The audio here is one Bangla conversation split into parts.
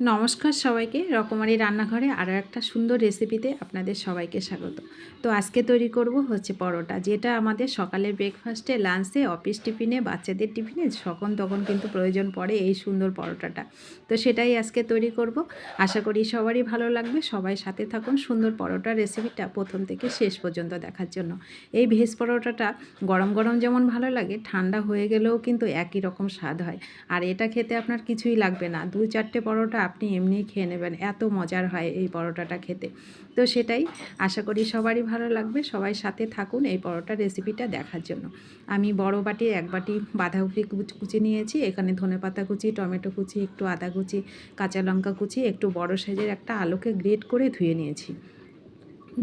নমস্কার সবাইকে, রকমারি রান্নাঘরে আরও একটা সুন্দর রেসিপিতে আপনাদের সবাইকে স্বাগত। তো আজকে তৈরি করব হচ্ছে পরোটা, যেটা আমাদের সকালের ব্রেকফাস্টে লাঞ্চে অফিস টিফিনে বাচ্চাদের টিফিনে যখন তখন কিন্তু প্রয়োজন পড়ে এই সুন্দর পরোটাটা। তো সেটাই আজকে তৈরি করব। আশা করি সবারই ভালো লাগবে। সবাই সাথে থাকুন সুন্দর পরোটা রেসিপিটা প্রথম থেকে শেষ পর্যন্ত দেখার জন্য। এই ভেজ পরোটাটা গরম গরম যেমন ভালো লাগে, ঠান্ডা হয়ে গেলেও কিন্তু একই রকম স্বাদ হয়। আর এটা খেতে আপনার কিছুই লাগবে না। দু চারটে পরোটা আপনি এমনিই খেয়ে নেবেন, এত মজার হয় এই পরোটাটা খেতে। তো সেটাই আশা করি সবারই ভালো লাগবে, সবাই সাথে থাকুন এই পরোটা রেসিপিটা দেখার জন্য। আমি বড় বাটি, এক বাটি বাঁধাকপি কুচি নিয়েছি, এখানে ধনেপাতা কুচি, টমেটো কুচি, একটু আদা কুচি, কাঁচা লঙ্কা কুচি, একটু বড় সাইজের একটা আলুকে গ্রেট করে ধুয়ে নিয়েছি।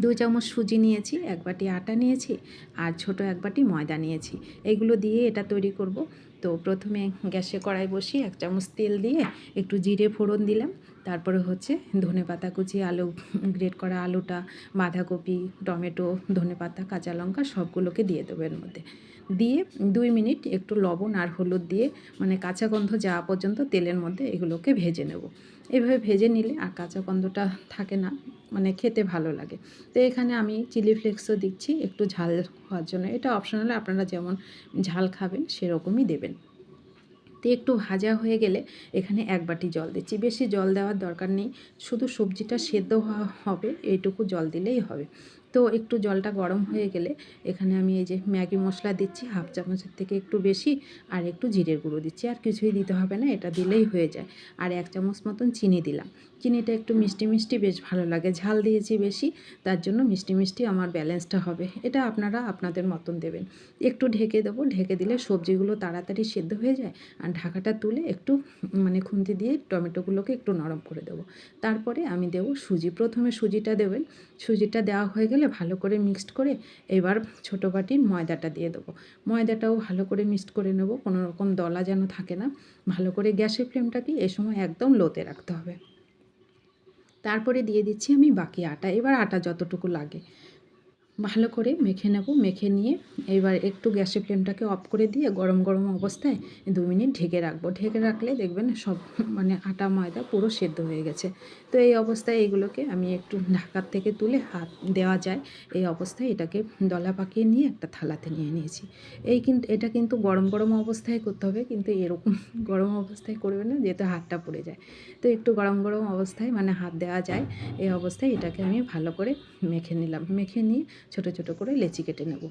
দু চামচ সুজি নিয়েছি, এক বাটি আটা নিয়েছি, আর ছোট এক বাটি ময়দা নিয়েছি। এগুলো দিয়ে এটা তৈরি করব। তো প্রথমে গ্যাসে কড়াই বসিয়ে এক চামচ তেল দিয়ে একটু জিরে ফোড়ন দিলাম। তারপরে হচ্ছে ধনে পাতা কুচি, আলু গ্রেট করা আলুটা, বাঁধাকপি, টমেটো, ধনে পাতা, কাঁচা লঙ্কা সবগুলোকে দিয়ে দেবো এর মধ্যে। দিয়ে দুই মিনিট একটু লবণ আর হলুদ দিয়ে মানে কাঁচা গন্ধ যাওয়া পর্যন্ত তেলের মধ্যে এগুলোকে ভেজে নেব। এভাবে ভেজে নিলে আর কাঁচা গন্ধটা থাকে না মানে খেতে ভালো লাগে। তো এখানে আমি চিলি ফ্লেক্সও দিচ্ছি, একটু ঝাল হওয়ার জন্য। এটা অপশনাল আপনারা যেমন ঝাল খাবেন সেরকমই দেবেন। তো একটু ভাজা হয়ে গেলে এখানে এক বাটি জল দিচ্ছি। বেশি জল দেওয়ার দরকার নেই, শুধু সবজিটা সেদ্ধ হবে, এইটুকু জল দিলেই হবে। তো একটু জলটা গরম হয়ে গেলে এখানে আমি এই যে ম্যাগি মশলা দিচ্ছি, হাফ চামচের থেকে একটু বেশি, আর একটু জিরের গুঁড়ো দিচ্ছি। আর কিছুই দিতে হবে না, এটা দিলেই হয়ে যায়। আর এক চামচ মতন চিনি দিলাম। চিনিটা একটু মিষ্টি মিষ্টি, বেশ ভালো লাগে। ঝাল দিয়েছি বেশি, তার জন্য মিষ্টি মিষ্টি আমার ব্যালেন্সটা হবে। এটা আপনারা আপনাদের মতন দেবেন। একটু ঢেকে দেবো, ঢেকে দিলে সবজিগুলো তাড়াতাড়ি সেদ্ধ হয়ে যায় আর ঢাকাটা তুলে একটু মানে খুন্তি দিয়ে টমেটোগুলোকে একটু নরম করে দেবো। তারপরে আমি দেবো সুজি। প্রথমে সুজিটা দেবেন। সুজিটা দেওয়া হয়ে গেলে ভালো করে মিক্সড করে এবার ছোটো বাটির ময়দাটা দিয়ে দেবো। ময়দাটাও ভালো করে মিক্সড করে নেব। কোনো রকম দলা যেন থাকে না। ভালো করে গ্যাসের ফ্লেমটাকে এ সময় একদম লোতে রাখতে হবে। তারপরে দিয়ে দিচ্ছি আমি বাকি আটা। এবার আটা যতটুকু লাগে। ভালো করে মেখে নেব, মেখে নিয়ে এবার একটু গ্যাসের ফ্লেমটাকে অফ করে দিয়ে গরম গরম অবস্থায় দু মিনিট ঢেকে রাখব। ঢেকে রাখলে দেখবেন সব মানে আটা, ময়দা পুরো সেদ্ধ হয়ে গেছে। তো এই অবস্থায় এগুলোকে আমি একটু ঢাকার থেকে তুলে হাত দেওয়া যায়। এই অবস্থায় এটাকে দলা পাকিয়ে নিয়ে একটা থালাতে নিয়ে নিয়েছি। এই কিন্তু এটা কিন্তু গরম গরম অবস্থায় করতে হবে, কিন্তু এরকম গরম অবস্থায় করবে না, যেহেতু হাতটা পড়ে যায়। তো একটু গরম গরম অবস্থায় মানে হাত দেওয়া যায়। এই অবস্থায় এটাকে আমি ভালো করে মেখে নিলাম। মেখে নিয়ে ছোট ছোট করে লেচি কেটে নেব।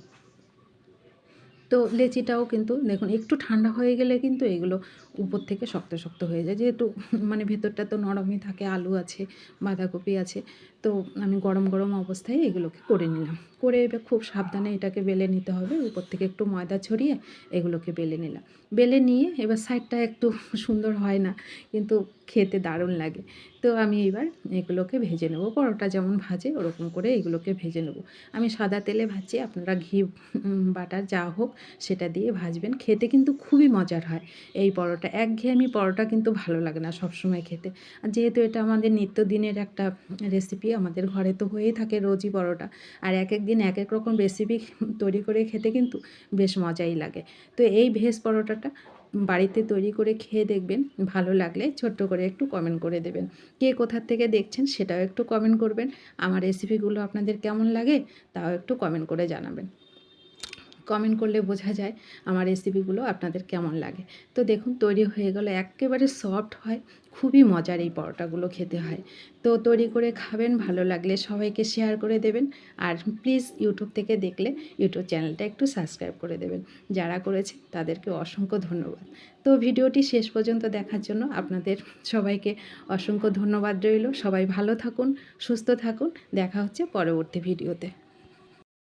তো লেচিটাও কিন্তু দেখুন, একটু ঠান্ডা হয়ে গেলে কিন্তু এগুলো উপর থেকে শক্ত শক্ত হয়ে যায়। যেহেতু মানে ভেতরটা তো নরমই থাকে, আলু আছে, বাঁধাকপি আছে তো আমি গরম গরম অবস্থায় এগুলোকে করে নিলাম। করে এবার খুব সাবধানে এটাকে বেলে নিতে হবে, উপর থেকে একটু ময়দা ছড়িয়ে এগুলোকে বেলে নিলাম। বেলে নিয়ে এবার সাইডটা একটু সুন্দর হয় না, কিন্তু খেতে দারুণ লাগে। তো আমি এবার এগুলোকে ভেজে নেব, পরোটা যেমন ভাজে ওরকম করে এগুলোকে ভেজে নেব। আমি সাদা তেলে ভাজছি, আপনারা ঘি বাটার যা হোক সেটা দিয়ে ভাজবেন। খেতে কিন্তু খুবই মজার হয় এই পরোটা। একঘেয়েমি পরোটা কিন্তু ভালো লাগে না সবসময় খেতে। আর যেহেতু এটা আমাদের নিত্যদিনের একটা রেসিপি আমাদের ঘরে তো হয়েই থাকে রোজই পরোটা। আর এক এক দিন এক এক রকম রেসিপি তৈরি করে খেতে কিন্তু বেশ মজাই লাগে। তো এই ভেজ পরোটাটা বাড়িতে তৈরি করে খেয়ে দেখবেন, ভালো লাগলে ছোট্ট করে একটু কমেন্ট করে দেবেন। কে কোথার থেকে দেখছেন সেটাও একটু কমেন্ট করবেন। আমার রেসিপিগুলো আপনাদের কেমন লাগে তাও একটু কমেন্ট করে জানাবেন। কমেন্ট করলে বোঝা যায় আমার রেসিপিগুলো আপনাদের কেমন লাগে। তো দেখুন, তৈরি হয়ে গেল, একেবারে সফট হয়, খুবই মজার এই পরোটাগুলো খেতে হয়। তো তৈরি করে খাবেন, ভালো লাগলে সবাইকে শেয়ার করে দেবেন, আর প্লিজ ইউটিউব থেকে দেখলে ইউটিউব চ্যানেলটা একটু সাবস্ক্রাইব করে দেবেন। যারা করেছে, তাদেরকে অসংখ্য ধন্যবাদ। তো ভিডিওটি শেষ পর্যন্ত দেখার জন্য আপনাদের সবাইকে অসংখ্য ধন্যবাদ রইল। সবাই ভালো থাকুন, সুস্থ থাকুন, দেখা হচ্ছে পরবর্তী ভিডিওতে।